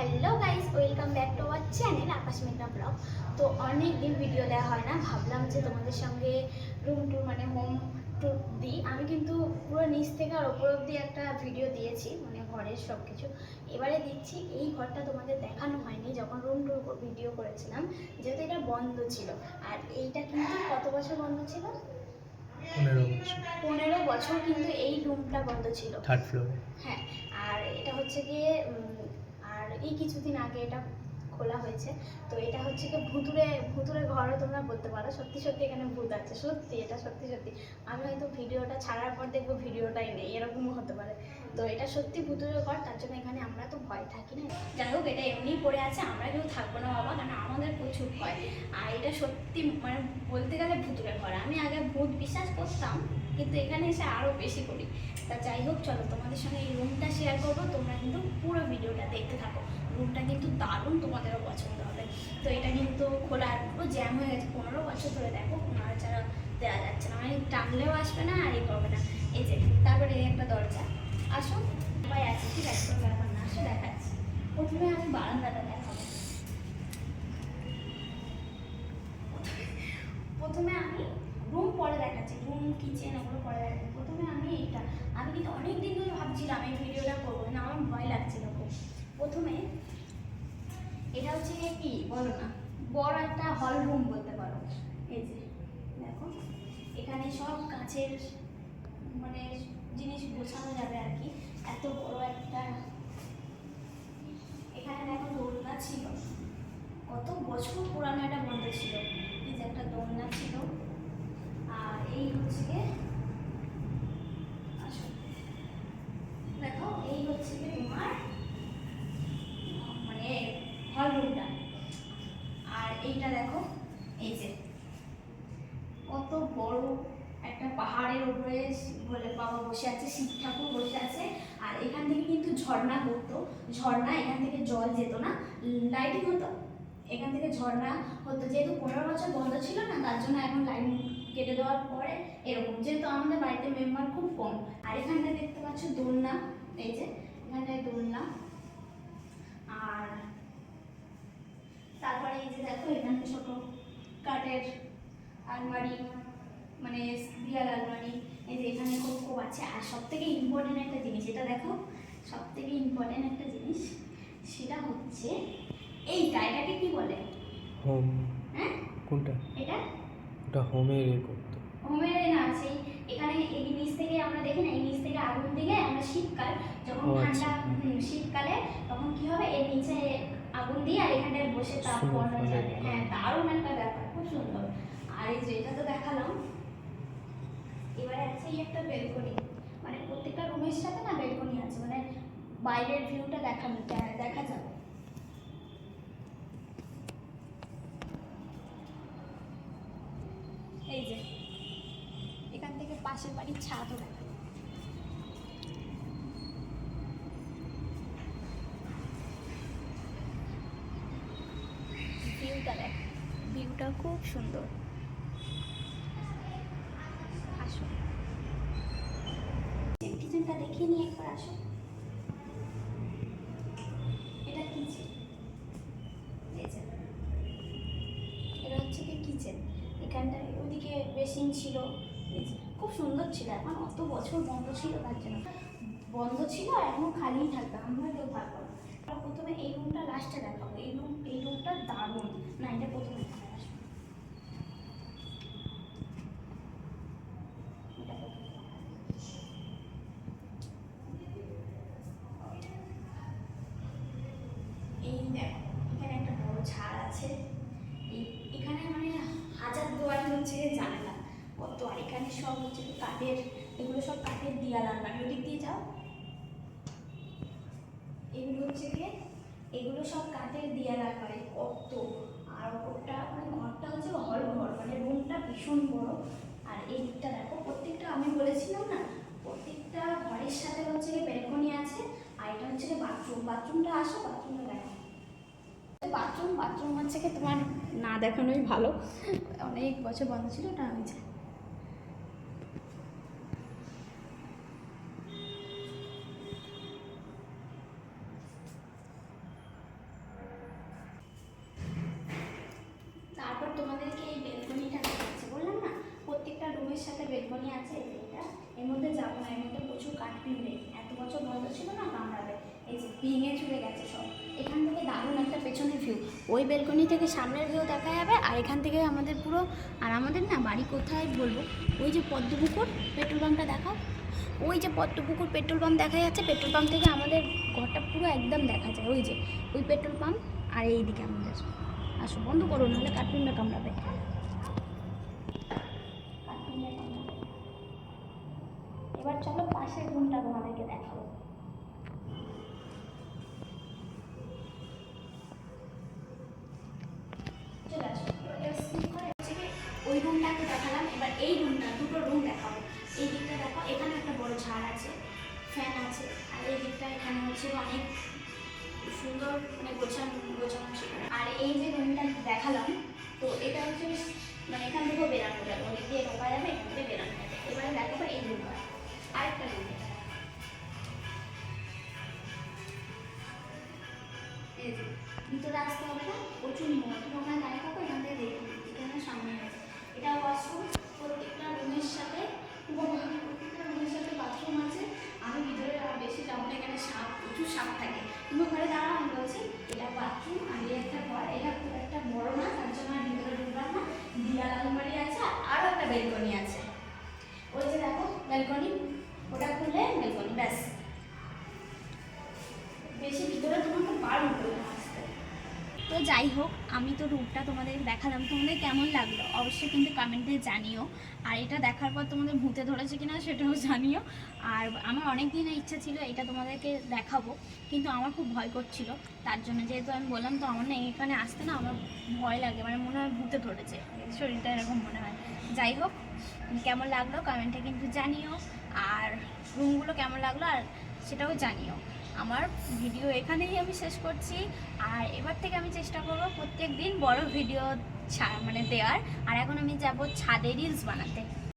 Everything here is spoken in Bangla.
Hello guys welcome back to our channel Akash মেঘনা ব্লগ। তো অনেক দিন ভিডিও দেওয়া হয় না ভাবলাম যে তোমাদের সঙ্গে রুম টুর মানে হোম টুর দিই। আমি কিন্তু পুরো নিচ থেকে আর ওপর অব্দি একটা ভিডিও দিয়েছি মানে ঘরের সব কিছু এবারে দিচ্ছি এই ঘরটা তোমাদের দেখানো হয়নি যখন রুম টুর ভিডিও করেছিলাম যেহেতু এটা বন্ধ ছিল। আর এইটা কিন্তু কত বছর বন্ধ ছিল? পনেরো বছর। কিন্তু এই রুমটা বন্ধ ছিল। থার্ড ফ্লোরে হ্যাঁ আর এটা হচ্ছে গিয়ে এই কিছুদিন আগে এটা খোলা হয়েছে। তো এটা হচ্ছে কি ভুতুরে ভুতুরে ঘরও তোমরা বলতে পারো। সত্যি সত্যি এখানে ভূত আছে। সত্যি, এটা সত্যি সত্যি। আমি হয়তো ভিডিওটা ছাড়ার পর দেখব ভিডিওটাই নেই। এরকমও হতে পারে। তো এটা সত্যি ভুতুরে ঘর, তার জন্য এখানে আমরা তো ভয় থাকি না। যাই হোক, এটা এমনিই পড়ে আছে। আমরা কেউ থাকব না বাবা, কারণ আমাদের প্রচুর ভয়। আর এটা সত্যি মানে বলতে গেলে ভুতুরে ঘর। আমি আগে ভূত বিশ্বাস করতাম কিন্তু এখানে এসে আরও বেশি করি। তা যাই হোক, চলো তোমাদের সঙ্গে এই রুমটা শেয়ার করব। তোমরা কিন্তু পুরো ভিডিওটা দেখতে থাকো। রুমটা কিন্তু দারুণ তোমাদেরও পছন্দ হবে। তো এটা কিন্তু খোলা পুরো জ্যাম হয়ে গেছে পনেরো বছর ধরে। দেখো নাড়াচাড়া দেওয়া যাচ্ছে না। মানে টানলেও আসবে না, আর এই করবে না। এই যে, তারপরে এই একটা দরজা। আসো ভাই আছে, ঠিক আছে ব্যাপার না। আসো, দেখাচ্ছি। প্রথমে আমি বারান্দাটা দেখাবো প্রথমে আমি রুম পরে দেখাচ্ছি রুম কিচেন ওগুলো পরে দেখাচ্ছি প্রথমে আমি এইটা, আমি কিন্তু অনেক দিন ধরে ভাবছিলাম এই ভিডিওটা করব না আমার ভয় লাগছিল খুব। প্রথমে এটা হচ্ছে কি বলো না, বড় একটা হল রুম বলতে পারো। এই যে, দেখো, এখানে সব কাছের মানে জিনিস গোছানো যাবে আর কি। এত বড় একটা, এখানে দেখো দোলনা ছিল। কত বছর পুরানো একটা বন্ধ ছিল। এই যে একটা দোলনা ছিল আর এই হচ্ছে গিয়ে আসো দেখো এই হচ্ছে গিয়ে তোমার মানে হল রুমটা আর এইটা দেখো এই যে কত বড় একটা পাহাড়ের উপরে বলে বাবা বসে আছে, শিব ঠাকুর বসে আছে, আর এখান থেকে কিন্তু ঝর্ণা করতো। ঝর্ণা, এখান থেকে জল যেত না লাইটিং হতো। এখান থেকে ঝর্ণা হতো। যেহেতু পনেরো বছর বন্ধ ছিল না, তার জন্য এখন লাইন কেটে দেওয়ার পরে এরকম। যেহেতু আমাদের বাড়িতে মেম্বার খুব কম। আর এখানটায় দেখতে পাচ্ছ দোলনা, এই যে, এখানটায় দোলনা। আর তারপরে এই যে দেখো, এখানে ছোট কাঠের আলমারি। মানে বিয়ার আলমারি এই যে এখানে খুব খুব আছে আর সব থেকে ইম্পর্টেন্ট একটা জিনিস এটা দেখো সব থেকে ইম্পর্টেন্ট একটা জিনিস সেটা হচ্ছে এইটা এটাকে কি বলে? হোম। হ্যাঁ? কোনটা? এটা? ওটা হোমের এ করতো। হোমের না সেই এখানে এই নিচ থেকে আমরা দেখি না এই নিচ থেকে আগুন দিকে আমরা শীতকাল যখন আচ্ছা, ঠান্ডা। হুম, শীতকালে তখন কি হবে? এর নিচে আগুন দিয়ে আর এখানটায় বসে তাপ বন্ধ যাবে। হ্যাঁ দারুণ একটা ব্যাপার খুব সুন্দর। আর এই যে এটা তো দেখালাম এবারে আছে একটা বেলকনি মানে প্রত্যেকটা রুমের সাথে না বেলকনি আছে মানে বাইরের ভিউটা যায়- দেখা যাবে। এই যে, এখান থেকে পাশের বাড়ির ছাদও দেখা ভিউটা দেখ ভিউটা খুব সুন্দর আসো কিচেনটা ওদিকে বেসিন ছিল। খুব সুন্দর ছিল এখন, অত বছর বন্ধ ছিল তার জন্য। বন্ধ ছিল, আর এখনও খালিই থাকতো আমরা কেউ আর প্রথমে এই রুমটা লাস্টে দেখাবো। এই রুম এই রুমটা দারুণ। না, এটা প্রথমে দেখাবো, আসো। এটা প্রথমে দেখাবো। এই দেখো এখানে একটা বড় ঝাড় আছে এই এখানে মানে হাজার দুয়ারি হচ্ছে জানালা কত আর এখানে সব হচ্ছে কাঠের, এগুলো সব কাঠের দিয়াল আলমারি ওদিক দিয়ে যাও। এগুলো হচ্ছে কি, এগুলো সব কাঠের দিয়াল আলমারি কত। আর ওটা মানে ঘরটা হচ্ছে হল ঘর মানে রুমটা ভীষণ বড়। আর এই দিকটা দেখো, প্রত্যেকটা আমি বলেছিলাম না, প্রত্যেকটা ঘরের সাথে হচ্ছে কি বেলকনি আছে, আর এটা হচ্ছে কি বাথরুম বাথরুমটা আসো বাথরুমটা দেখো। বাথরুম বাথরুম হচ্ছে কি তোমার না দেখানোই ভালো। অনেক বছর বন্ধ ছিল, ওটা আমি জানি। কাঠপিঁড়ে এত বছর বয়স ছিল না কামড়াবে এই যে ভেঙে চুরে গেছে সব। এখান থেকে দারুণ একটা পেছনের ভিউ ওই বেলকনি থেকে সামনের ভিউ দেখা যাবে, আর এখান থেকে আমাদের পুরো, আর আমাদের না বাড়ি কোথায় বলব? ওই যে পদ্মপুকুর পেট্রোল পাম্পটা দেখাও। ওই যে পদ্মপুকুর পেট্রোল পাম্প দেখা যাচ্ছে। পেট্রোল পাম্প থেকে আমাদের ঘরটা পুরো একদম দেখা যায়। ওই যে, ওই পেট্রোল পাম্প আর এই দিকে আমাদের। আসো, বন্ধ করো, নাহলে কাঠপিঁড়ে কামড়াবে। কাঠপিঁড়ে কামড়াবে। এবার চলো পাশের রুমটা তোমাদেরকে দেখাবো আসো। ওই দেখালাম, এবার এই দুটো রুম দেখাবো। এই দিকটা দেখো, এখানে একটা বড় ঝাড় আছে, ফ্যান আছে, আর এই দিকটা এখানে হচ্ছে অনেক সুন্দর মানে গোছানো গোছানো আর এই যে রুমটা দেখালাম, তো এটা হচ্ছে মানে এখান থেকেও বেরানো যাবে, ওদিক দিয়ে ঢোকা যাবে, এখান থেকে বেরানো যাবে। এবারে দেখাবো এই রুমটা। আরেকটা ভিতরে আসতে হবে না প্রচুর তুমি ওখানে দাঁড়িয়ে থাকো এখান থেকে দেখে নিও। এখানে সামনে আছে এটা ওয়াশরুম প্রত্যেকটা রুমের সাথে প্রত্যেকটা রুমের সাথে বাথরুম আছে আমি ভিতরে বেশি যাব না এখানে সাপ প্রচুর সাপ থাকে তুমি ওখানে দাঁড়াও আমি বলছি এটা বাথরুম আর একটা ঘর এটা খুব একটা বড় না তার জন্য আর ভিতরে ঢুকলাম না দিয়াল আলমারি আছে আরও একটা বেলকনি আছে ওই যে দেখো, বেলকনি ওটা খুলে ব্যাস। বেশি ভিতরে তোমাকে তো যাই হোক, আমি তো রূপটা তোমাদের দেখালাম, তোমাদের কেমন লাগল? অবশ্যই কিন্তু কমেন্টে জানিও। আর এটা দেখার পর তোমাদের ভূতে ধরেছে কিনা সেটাও জানিও। আর আমার অনেক দিনের ইচ্ছা ছিল এটা তোমাদেরকে দেখাবো, কিন্তু আমার খুব ভয় করছিল। তার জন্য যেহেতু আমি বললাম, তো আমার না এখানে আসতে না আমার ভয় লাগে মানে মনে হয় ভূতে ধরেছে। শরীরটা এরকম মনে হয়। যাই হোক, কেমন লাগল কমেন্টে কিন্তু জানিও। আর রুমগুলো কেমন লাগল আর সেটাও জানিও। আমার ভিডিও এখানেই আমি শেষ করছি। আর এবার থেকে আমি চেষ্টা করব প্রত্যেক দিন বড় ভিডিও মানে দেওয়ার। আর এখন আমি যাব ছাদে রিলস বানাতে।